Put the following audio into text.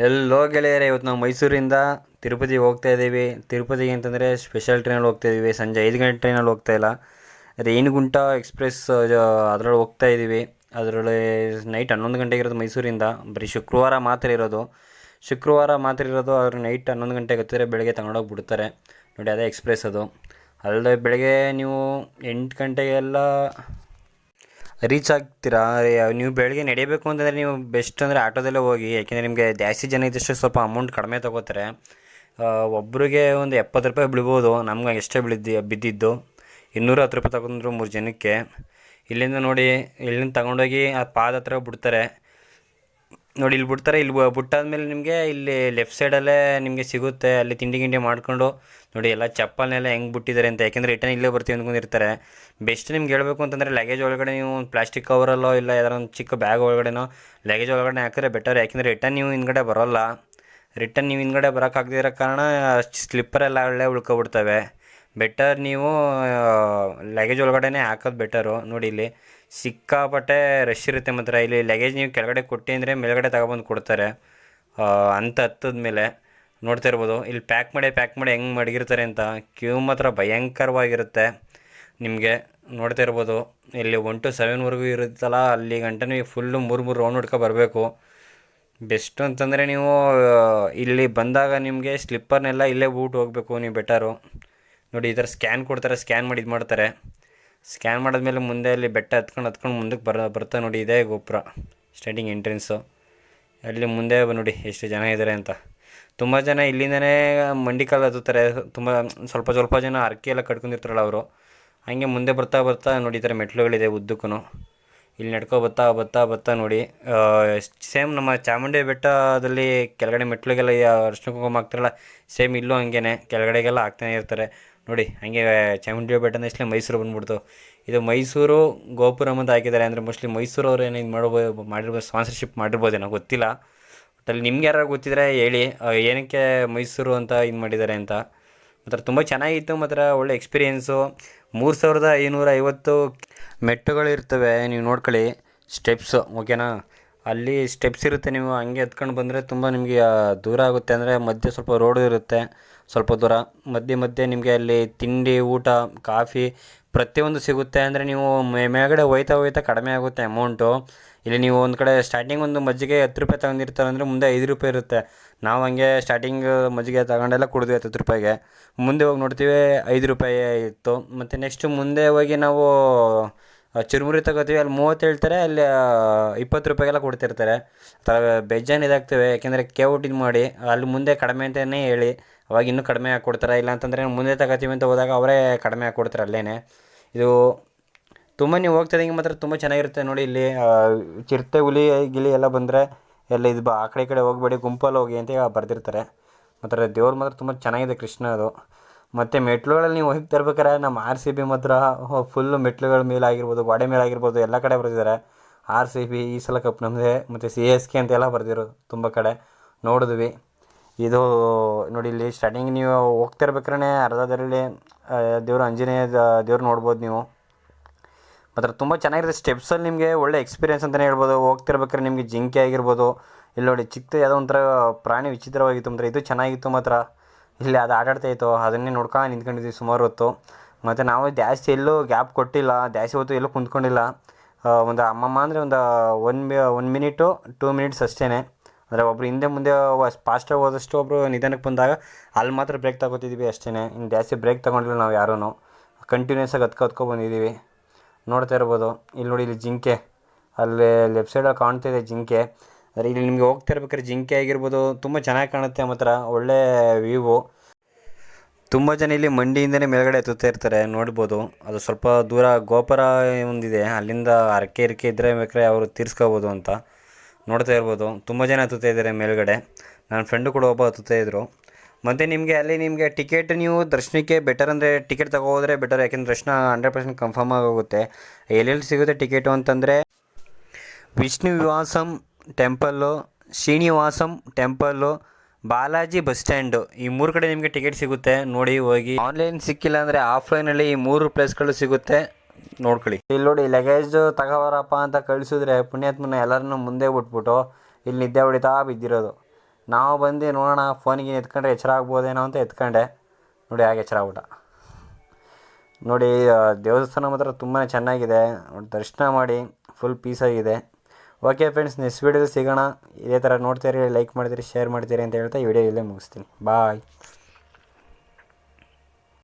ಎಲ್ಲೋ ಗೆಳೆಯರೇ, ಇವತ್ತು ನಾವು ಮೈಸೂರಿಂದ ತಿರುಪತಿಗೆ ಹೋಗ್ತಾ ಇದ್ದೀವಿ. ತಿರುಪತಿಗೆ ಅಂತಂದರೆ ಸ್ಪೆಷಲ್ ಟ್ರೈನಲ್ಲಿ ಹೋಗ್ತಾ ಇದ್ದೀವಿ. ಸಂಜೆ ಐದು ಗಂಟೆ ಟ್ರೈನಲ್ಲಿ ಹೋಗ್ತಾ ಇಲ್ಲ. ರೇಣಿಗುಂಟ ಎಕ್ಸ್ಪ್ರೆಸ್ ಅದರಲ್ಲಿ ಹೋಗ್ತಾ ಇದ್ದೀವಿ. ಅದರಲ್ಲಿ ನೈಟ್ ಹನ್ನೊಂದು ಗಂಟೆಗೆ ಇರೋದು ಮೈಸೂರಿಂದ. ಬರೀ ಶುಕ್ರವಾರ ಮಾತ್ರ ಇರೋದು. ಶುಕ್ರವಾರ ಮಾತ್ರ ಇರೋದು ಅವ್ರು ನೈಟ್ ಹನ್ನೊಂದು ಗಂಟೆಗೆ ಹತ್ತಿರ ಬೆಳಗ್ಗೆ ತಗೊಂಡೋಗಿ ಬಿಡ್ತಾರೆ. ನೋಡಿ, ಅದೇ ಎಕ್ಸ್ಪ್ರೆಸ್ ಅದು. ಅಲ್ಲದೆ ಬೆಳಗ್ಗೆ ನೀವು ಎಂಟು ಗಂಟೆಗೆಲ್ಲ ರೀಚ್ ಆಗ್ತೀರಾ? ನೀವು ಬೆಳಗ್ಗೆ ನಡೆಯಬೇಕು ಅಂತಂದರೆ ನೀವು ಬೆಸ್ಟ್ ಅಂದರೆ ಆಟೋದಲ್ಲೇ ಹೋಗಿ, ಯಾಕೆಂದರೆ ನಿಮಗೆ ಜಾಸ್ತಿ ಜನ ಇದ್ದಷ್ಟು ಸ್ವಲ್ಪ ಅಮೌಂಟ್ ಕಡಿಮೆ ತೊಗೋತಾರೆ. ಒಬ್ಬರಿಗೆ ಒಂದು ಎಪ್ಪತ್ತು ರೂಪಾಯಿ ಬೀಳ್ಬೋದು, ನಮ್ಗೆ ಎಷ್ಟೇ ಬಿಳಿದ್ದು ಬಿದ್ದಿದ್ದು. ಇನ್ನೂರ ಹತ್ತು ರೂಪಾಯಿ ತಗೊಂಡ್ರು ಮೂರು ಜನಕ್ಕೆ. ಇಲ್ಲಿಂದ ನೋಡಿ, ಇಲ್ಲಿಂದ ತಗೊಂಡೋಗಿ ಆ ಪಾದ ಹತ್ರ ಬಿಡ್ತಾರೆ. ನೋಡಿ, ಇಲ್ಲಿ ಬಿಡ್ತಾರೆ. ಇಲ್ಲಿ ಬಿಟ್ಟಾದ್ಮೇಲೆ ನಿಮಗೆ ಇಲ್ಲಿ ಲೆಫ್ಟ್ ಸೈಡಲ್ಲೇ ನಿಮಗೆ ಸಿಗುತ್ತೆ. ಅಲ್ಲಿ ತಿಂಡಿ ಗಿಂಡಿ ಮಾಡ್ಕೊಂಡು ನೋಡಿ, ಎಲ್ಲ ಚಪ್ಪಲ್ನೆಲ್ಲ ಹೆಂಗೆ ಬಿಟ್ಟಿದ್ದಾರೆ ಅಂತ. ಯಾಕೆಂದರೆ ರಿಟರ್ನ್ ಇಲ್ಲೇ ಬರ್ತೀವಿ ಅಂದ್ಕೊಂಡಿರ್ತಾರೆ ಬೆಸ್ಟ್ ನಿಮ್ಗೆ ಹೇಳಬೇಕು ಅಂತಂದರೆ ಲಗೇಜ್ ಒಳಗಡೆ ನೀವು ಒಂದು ಪ್ಲಾಸ್ಟಿಕ್ ಕವರಲ್ಲೋ ಇಲ್ಲ ಯಾರೋ ಒಂದು ಚಿಕ್ಕ ಬ್ಯಾಗ್ ಒಳಗಡೆನೋ ಲಗೇಜ್ ಒಳಗಡೆ ಹಾಕಿದ್ರೆ ಬೆಟರ್ ಯಾಕೆಂದರೆ ರಿಟರ್ನ್ ನೀವು ಹಿಂದ್ಗಡೆ ಬರೋಲ್ಲ. ರಿಟರ್ನ್ ನೀವು ಹಿಂದ್ಗಡೆ ಬರೋಕ್ಕಾಗದಿರೋ ಕಾರಣ ಸ್ಲಿಪ್ಪರೆಲ್ಲ ಒಳ್ಳೆ ಉಳ್ಕೊಬಿಡ್ತವೆ. ಬೆಟರ್ ನೀವು ಲಗೇಜ್ ಒಳಗಡೆನೇ ಹಾಕೋದು ಬೆಟರು ನೋಡಿ ಇಲ್ಲಿ ಸಿಕ್ಕಾಪಟ್ಟೆ ರಶ್ ಇರುತ್ತೆ ಮಾತ್ರ. ಇಲ್ಲಿ ಲಗೇಜ್ ನೀವು ಕೆಳಗಡೆ ಕೊಟ್ಟಿ ಅಂದರೆ ಮೇಲ್ಗಡೆ ತಗೊಬಂದು ಕೊಡ್ತಾರೆ. ಅಂತ ಹತ್ತದ ಮೇಲೆ ನೋಡ್ತಾ ಇರ್ಬೋದು. ಇಲ್ಲಿ ಪ್ಯಾಕ್ ಮಾಡಿ ಪ್ಯಾಕ್ ಮಾಡಿ ಹೆಂಗೆ ಮಡಗಿರ್ತಾರೆ ಅಂತ ಕ್ಯೂ ಮಾತ್ರ ಭಯಂಕರವಾಗಿರುತ್ತೆ ನಿಮಗೆ. ನೋಡ್ತಾ ಇರ್ಬೋದು. ಇಲ್ಲಿ ಒನ್ ಟು ಸೆವೆನ್ವರೆಗೂ ಇರುತ್ತಲ್ಲ, ಅಲ್ಲಿ ಗಂಟೆ ನೀವು ಫುಲ್ಲು ಮೂರು ಮೂರು ರೌಂಡ್ ಹುಡ್ಕೊ ಬರಬೇಕು. ಬೆಸ್ಟ್ ಅಂತಂದರೆ ನೀವು ಇಲ್ಲಿ ಬಂದಾಗ ನಿಮಗೆ ಸ್ಲಿಪ್ಪರ್ನೆಲ್ಲ ಇಲ್ಲೇ ಬೂಟ್ ಹೋಗಬೇಕು ನೀವು ಬೆಟರು ನೋಡಿ, ಈ ಥರ ಸ್ಕ್ಯಾನ್ ಕೊಡ್ತಾರೆ ಸ್ಕ್ಯಾನ್ ಮಾಡಿ ಇದು ಮಾಡ್ತಾರೆ. ಸ್ಕ್ಯಾನ್ ಮಾಡಿದ್ಮೇಲೆ ಮುಂದೆ ಅಲ್ಲಿ ಬೆಟ್ಟ ಹತ್ಕೊಂಡು ಹತ್ಕೊಂಡು ಮುಂದಕ್ಕೆ ಬರ, ಬರ್ತಾ ನೋಡಿ, ಇದೇ ಗೋಪುರ ಸ್ಟಾರ್ಟಿಂಗ್ ಎಂಟ್ರೆನ್ಸು ಅಲ್ಲಿ ಮುಂದೆ ನೋಡಿ, ಎಷ್ಟು ಜನ ಇದ್ದಾರೆ ಅಂತ. ತುಂಬ ಜನ ಇಲ್ಲಿಂದನೇ ಮಂಡಿ ಕಾಲು ಹತ್ತುತ್ತಾರೆ. ತುಂಬ, ಸ್ವಲ್ಪ ಸ್ವಲ್ಪ ಜನ ಅರ್ಕೆ ಎಲ್ಲ ಕಟ್ಕೊಂಡಿರ್ತಾರಲ್ಲ ಅವರು. ಹಾಗೆ ಮುಂದೆ ಬರ್ತಾ ಬರ್ತಾ ನೋಡಿ, ಈ ಥರ ಮೆಟ್ಲುಗಳಿದೆ ಉದ್ದಕ್ಕೂ ಇಲ್ಲಿ ನಡ್ಕೊ ಬತ್ತಾ ಬತ್ತಾ ಬತ್ತಾ ನೋಡಿ ಸೇಮ್ ನಮ್ಮ ಚಾಮುಂಡಿ ಬೆಟ್ಟದಲ್ಲಿ ಕೆಳಗಡೆ ಮೆಟ್ಲುಗೆಲ್ಲ ಅರ್ಶನ ಕುಂಕುಮ ಹಾಕ್ತಾರಲ್ಲ ಸೇಮ್ ಇಲ್ಲೂ ಹಂಗೆ ಕೆಳಗಡೆಗೆಲ್ಲ ಹಾಕ್ತಾನೆ ಇರ್ತಾರೆ. ನೋಡಿ, ಹಾಗೆ ಚಾಮುಂಡಿ ಬೆಟ್ಟ ಇಷ್ಟೇ ಮೈಸೂರು ಬಂದ್ಬಿಡ್ತು. ಇದು ಮೈಸೂರು ಗೋಪುರಂ ಅಂತ ಹಾಕಿದ್ದಾರೆ. ಅಂದರೆ ಮೋಸ್ಟ್ಲಿ ಮೈಸೂರು ಅವ್ರು ಏನೇನು ಇದು ಮಾಡ್ಬೋದು ಮಾಡಿರ್ಬೋದು ಸ್ಪಾನ್ಸರ್ಶಿಪ್ ಮಾಡಿರ್ಬೋದೇನೋ ಗೊತ್ತಿಲ್ಲ. ಬಟ್ ಅಲ್ಲಿ ನಿಮ್ಗೆ ಯಾರು ಗೊತ್ತಿದ್ರೆ ಹೇಳಿ. ಏನಕ್ಕೆ ಮೈಸೂರು ಅಂತ ಇದು ಮಾಡಿದ್ದಾರೆ ಅಂತ. ಮಾತ್ರ ತುಂಬ ಚೆನ್ನಾಗಿತ್ತು ಮಾತ್ರ ಒಳ್ಳೆ ಎಕ್ಸ್ಪೀರಿಯೆನ್ಸು ಮೂರು ಸಾವಿರದ ಐನೂರ ಐವತ್ತು ಮೆಟ್ಟುಗಳಿರ್ತವೆ, ನೀವು ನೋಡ್ಕೊಳ್ಳಿ. ಸ್ಟೆಪ್ಸು ಓಕೆನಾ ಅಲ್ಲಿ ಸ್ಟೆಪ್ಸ್ ಇರುತ್ತೆ ನೀವು, ಹಂಗೆ ಎತ್ಕೊಂಡು ಬಂದರೆ ತುಂಬ ನಿಮಗೆ ದೂರ ಆಗುತ್ತೆ. ಅಂದರೆ ಮಧ್ಯೆ ಸ್ವಲ್ಪ ರೋಡ್ ಇರುತ್ತೆ, ಸ್ವಲ್ಪ ದೂರ. ಮಧ್ಯೆ ಮಧ್ಯೆ ನಿಮಗೆ ಅಲ್ಲಿ ತಿಂಡಿ, ಊಟ, ಕಾಫಿ ಪ್ರತಿಯೊಂದು ಸಿಗುತ್ತೆ. ಅಂದರೆ ನೀವು ಮೇಲ್ಗಡೆ ಹೋಯ್ತಾ ಹೋಯ್ತಾ ಕಡಿಮೆ ಆಗುತ್ತೆ ಅಮೌಂಟು ಇಲ್ಲಿ ನೀವು ಒಂದು ಕಡೆ ಸ್ಟಾರ್ಟಿಂಗ್ ಒಂದು ಮಜ್ಜಿಗೆ ಹತ್ತು ರೂಪಾಯಿ ತಗೊಂಡಿರ್ತಾರೆ ಅಂದರೆ ಮುಂದೆ ಐದು ರೂಪಾಯಿ ಇರುತ್ತೆ. ನಾವು ಹಂಗೆ ಸ್ಟಾರ್ಟಿಂಗ್ ಮಜ್ಜಿಗೆ ತಗೊಂಡೆಲ್ಲ ಕುಡಿದ್ವಿ ಹತ್ತು ರೂಪಾಯಿಗೆ. ಮುಂದೆ ಹೋಗಿ ನೋಡ್ತೀವಿ ಐದು ರೂಪಾಯಿ ಇತ್ತು. ಮತ್ತು ನೆಕ್ಸ್ಟು ಮುಂದೆ ಹೋಗಿ ನಾವು ಚುರುಮುರಿ ತಗೋತೀವಿ, ಅಲ್ಲಿ ಮೂವತ್ತು ಹೇಳ್ತಾರೆ, ಅಲ್ಲಿ ಇಪ್ಪತ್ತು ರೂಪಾಯಿಗೆಲ್ಲ ಕೊಡ್ತಿರ್ತಾರೆ. ಥರ ಬೇಜಾನ್ ಇದಾಗ್ತವೆ, ಯಾಕೆಂದರೆ ಕೇಔಟಿಂಗ್ ಮಾಡಿ, ಅಲ್ಲಿ ಮುಂದೆ ಕಡಿಮೆ ಅಂತಲೇ ಹೇಳಿ, ಅವಾಗ ಇನ್ನೂ ಕಡಿಮೆ ಹಾಕಿ ಕೊಡ್ತಾರೆ ಇಲ್ಲ ಅಂತಂದರೆ ಮುಂದೆ ತಗೋತೀವಿ ಅಂತ ಹೋದಾಗ ಅವರೇ ಕಡಿಮೆ ಹಾಕಿ ಕೊಡ್ತಾರೆ ಅಲ್ಲೇ ಇದು ತುಂಬ ನೀವು ಹೋಗ್ತಾ ಇದ್ದಂಗೆ ಮಾತ್ರ ತುಂಬ ಚೆನ್ನಾಗಿರುತ್ತೆ ನೋಡಿ ಇಲ್ಲಿ. ಚಿರತೆ ಹುಲಿ ಗಿಲಿ ಎಲ್ಲ ಬಂದರೆ ಎಲ್ಲ ಇದು ಬಾ, ಆ ಕಡೆ ಕಡೆ ಹೋಗಬೇಡಿ, ಗುಂಪಲ್ಲಿ ಹೋಗಿ ಅಂತ ಬರ್ದಿರ್ತಾರೆ. ಮಾತ್ರ ದೇವ್ರು ಮಾತ್ರ ತುಂಬ ಚೆನ್ನಾಗಿದೆ ಕೃಷ್ಣ ಅದು. ಮತ್ತು ಮೆಟ್ಲುಗಳಲ್ಲಿ ನೀವು ಹೋಗಿ ತರ್ಬೇಕಾರೆ ನಮ್ಮ ಆರ್ ಸಿ ಬಿ ಮಾತ್ರ ಫುಲ್ಲು ಮೆಟ್ಲುಗಳ ಮೇಲೆ ಆಗಿರ್ಬೋದು ಗೋಡೆ ಮೇಲೆ ಆಗಿರ್ಬೋದು ಎಲ್ಲ ಕಡೆ ಬರೆದಿದ್ದಾರೆ ಆರ್ ಸಿ ಬಿ ಈ ಸಲ ಕಪ್ ನಮ್ಮದೇ ಮತ್ತು ಸಿ ಎಸ್ ಕೆ ಅಂತೆಲ್ಲ ಬರೆದಿರೋದು ತುಂಬ ಕಡೆ. ನೋಡಿದ್ವಿ. ಇದು ನೋಡಿ, ಇಲ್ಲಿ ಸ್ಟಾರ್ಟಿಂಗ್ ನೀವು ಹೋಗ್ತಿರ್ಬೇಕಾರೆ ಅರ್ಧದರಲ್ಲಿ ದೇವ್ರು ಆಂಜನೇಯ ದೇವ್ರು ನೋಡ್ಬೋದು ನೀವು. ಮಾತ್ರ ತುಂಬ ಚೆನ್ನಾಗಿರುತ್ತೆ ಸ್ಟೆಪ್ಸಲ್ಲಿ ನಿಮಗೆ ಒಳ್ಳೆ ಎಕ್ಸ್ಪೀರಿಯನ್ಸ್ ಅಂತಲೇ ಹೇಳ್ಬೋದು. ಹೋಗ್ತಿರ್ಬೇಕಾದ್ರೆ ನಿಮಗೆ ಜಿಂಕೆ ಆಗಿರ್ಬೋದು. ಇಲ್ಲಿ ನೋಡಿ ಚಿಕ್ಕದು ಯಾವುದೋ ಒಂಥರ ಪ್ರಾಣಿ ವಿಚಿತ್ರವಾಗಿತ್ತು ಮಾತ್ರ. ಇದು ಚೆನ್ನಾಗಿತ್ತು ಮಾತ್ರ. ಇಲ್ಲಿ ಅದು ಆಟಾಡ್ತಾ ಇತ್ತು, ಅದನ್ನೇ ನೋಡ್ಕೊಂಡು ನಿಂತ್ಕೊಂಡಿದ್ವಿ ಸುಮಾರು ಹೊತ್ತು. ಮತ್ತು ನಾವು ಜಾಸ್ತಿ ಎಲ್ಲೂ ಗ್ಯಾಪ್ ಕೊಟ್ಟಿಲ್ಲ, ಜಾಸ್ತಿ ಹೊತ್ತು ಎಲ್ಲೂ ಕುಂತ್ಕೊಂಡಿಲ್ಲ. ಒಂದು ಅಮ್ಮಮ್ಮ ಅಂದರೆ ಒಂದು one mi, one minute, two minutes ಅಷ್ಟೇ ಅಂದರೆ ಒಬ್ರು ಹಿಂದೆ ಮುಂದೆ ಫಾಸ್ಟಾಗಿ ಹೋದಷ್ಟು ಒಬ್ಬರು ನಿಧಾನಕ್ಕೆ ಬಂದಾಗ ಅಲ್ಲಿ ಮಾತ್ರ ಬ್ರೇಕ್ ತಗೋತಿದ್ವಿ ಅಷ್ಟೇ ಇನ್ನು ಜಾಸ್ತಿ ಬ್ರೇಕ್ ತೊಗೊಂಡಿಲ್ಲ ನಾವು ಯಾರೂ ಕಂಟಿನ್ಯೂಸ್ ಆಗಿ ಹತ್ಕೊ ಬಂದಿದ್ದೀವಿ. ನೋಡ್ತಾ ಇರ್ಬೋದು. ಇಲ್ಲಿ ನೋಡಿ ಇಲ್ಲಿ ಜಿಂಕೆ. ಅಲ್ಲಿ ಲೆಫ್ಟ್ ಸೈಡಲ್ಲಿ ಕಾಣ್ತಿದೆ ಜಿಂಕೆ. ಆದರೆ ಇಲ್ಲಿ ನಿಮಗೆ ಹೋಗ್ತಾ ಇರ್ಬೇಕಾದ್ರೆ ಜಿಂಕೆ ಆಗಿರ್ಬೋದು, ತುಂಬ ಚೆನ್ನಾಗಿ ಕಾಣುತ್ತೆ ಮಾತ್ರ ಒಳ್ಳೆ ವ್ಯೂವು ತುಂಬ ಜನ ಇಲ್ಲಿ ಮಂಡಿಯಿಂದನೇ ಮೇಲ್ಗಡೆ ಎತ್ತುತ್ತಾ ಇರ್ತಾರೆ, ನೋಡ್ಬೋದು. ಅದು ಸ್ವಲ್ಪ ದೂರ ಗೋಪುರ ಒಂದಿದೆ, ಅಲ್ಲಿಂದ ಅರಕೆ ಇರಕೆ ಇದ್ದರೆ ಬೇಕಾದ್ರೆ ಅವರು ತೀರ್ಸ್ಕೋಬೋದು ಅಂತ ನೋಡ್ತಾ ಇರ್ಬೋದು. ತುಂಬ ಜನ ಹತ್ತುತ್ತಾ ಇದ್ದಾರೆ ಮೇಲ್ಗಡೆ. ನನ್ನ ಫ್ರೆಂಡು ಕೂಡ ಒಬ್ಬ ಹತ್ತುತ್ತಾ ಇದ್ದರು ಮತ್ತು ನಿಮಗೆ ಅಲ್ಲಿ ನಿಮಗೆ ಟಿಕೆಟ್ ನೀವು ದರ್ಶನಕ್ಕೆ ಬೆಟರ್ ಅಂದರೆ ಟಿಕೆಟ್ ತಗೋದ್ರೆ ಬೆಟರ್ ಯಾಕೆಂದ್ರೆ ದರ್ಶನ ಹಂಡ್ರೆಡ್ ಪರ್ಸೆಂಟ್ ಕನ್ಫರ್ಮ್ ಆಗೋಗುತ್ತೆ. ಎಲ್ಲೆಲ್ಲಿ ಸಿಗುತ್ತೆ ಟಿಕೆಟು ಅಂತಂದರೆ Vishnu ವಿವಾಸಂ temple, Srinivasam temple, Balaji bus stand. ಈ ಮೂರು ಕಡೆ ನಿಮಗೆ ಟಿಕೆಟ್ ಸಿಗುತ್ತೆ. ನೋಡಿ, ಹೋಗಿ. ಆನ್ಲೈನ್ ಸಿಕ್ಕಿಲ್ಲ ಅಂದರೆ ಆಫ್ಲೈನಲ್ಲಿ ಈ ಮೂರು ಪ್ಲೇಸ್ಗಳು ಸಿಗುತ್ತೆ. ನೋಡ್ಕೊಳ್ಳಿ. ಇಲ್ಲಿ ನೋಡಿ, ಲಗೇಜ್ ತಗೋಬಾರಪ್ಪ ಅಂತ ಕಳಿಸಿದ್ರೆ ಪುಣ್ಯಾತ್ಮನ ಎಲ್ಲರನ್ನೂ ಮುಂದೆ ಬಿಟ್ಬಿಟ್ಟು ಇಲ್ಲಿ ನಿದ್ದೆ ಹೊಡಿತಾ ಬಿದ್ದಿರೋದು. ನಾವು ಬಂದು ನೋಡೋಣ, ಫೋನಿಗೆ ಎತ್ಕೊಂಡ್ರೆ ಎಚ್ಚರ ಆಗ್ಬೋದೇನೋ ಅಂತ ಎತ್ಕೊಂಡೆ. ನೋಡಿ, ಹಾಗೆ ಎಚ್ಚರ ಆಗ್ಬಿಟ್ಟ. ನೋಡಿ, ದೇವಸ್ಥಾನ ಮಾತ್ರ ತುಂಬಾ ಚೆನ್ನಾಗಿದೆ. ದರ್ಶನ ಮಾಡಿ ಫುಲ್ ಪೀಸಾಗಿದೆ ಓಕೆ ಫ್ರೆಂಡ್ಸ್ ನೆಕ್ಸ್ಟ್ ವೀಡಿಯೋದಲ್ಲಿ ಸಿಗೋಣ ಇದೇ ಥರ ನೋಡ್ತೀರಿ ಲೈಕ್ ಮಾಡ್ತೀರಿ ಶೇರ್ ಮಾಡ್ತೀರಿ ಅಂತ ಹೇಳ್ತಾ ಈ ವಿಡಿಯೋ ಇಲ್ಲೇ ಮುಗಿಸ್ತೀನಿ. ಬಾಯ್